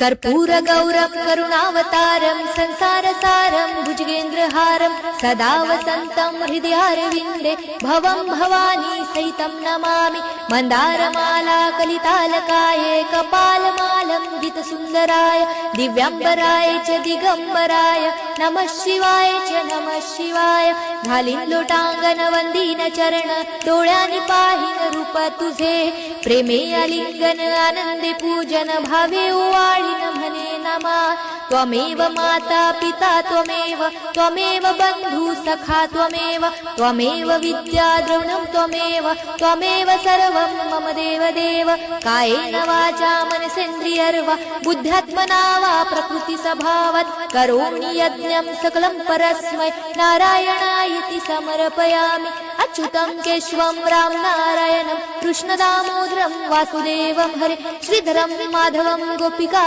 कर्पूरगौरं करुणावतारं संसारसारं भुजगेन्द्रहारं सदा वसन्तं हृदयारविन्दे भवं भवानी सहितं नमामि। मन्दारमाला कलितालकाय कपालमालं दितसुन्दराय दिव्याम्बराय च दिगम्बराय नमः शिवाय च नमः शिवाय। घालीन लोटांगण वंदीन चरण डोळ्यानी पाहिन रूप तुझे प्रेमे आलिंगन आनंदे पूजन भावे ओवाळीन त्वमेव माता पिता त्वमेव त्वमेव बन्धु सखा त्वमेव त्वमेव विद्या द्रवणं त्वमेव त्वमेव सर्वं मम देव देव कायेन वाचा मनसेन्द्रियर्वा बुद्ध्यात्मना वा प्रकृतिस्वभावात् करोमि यज्ञं सकलं परस्मै नारायणायति समर्पयामि। अच्युतं केशवं राम नारायणं कृष्णदामोदरं वासुदेवं हरे श्रीधरं माधवं गोपिका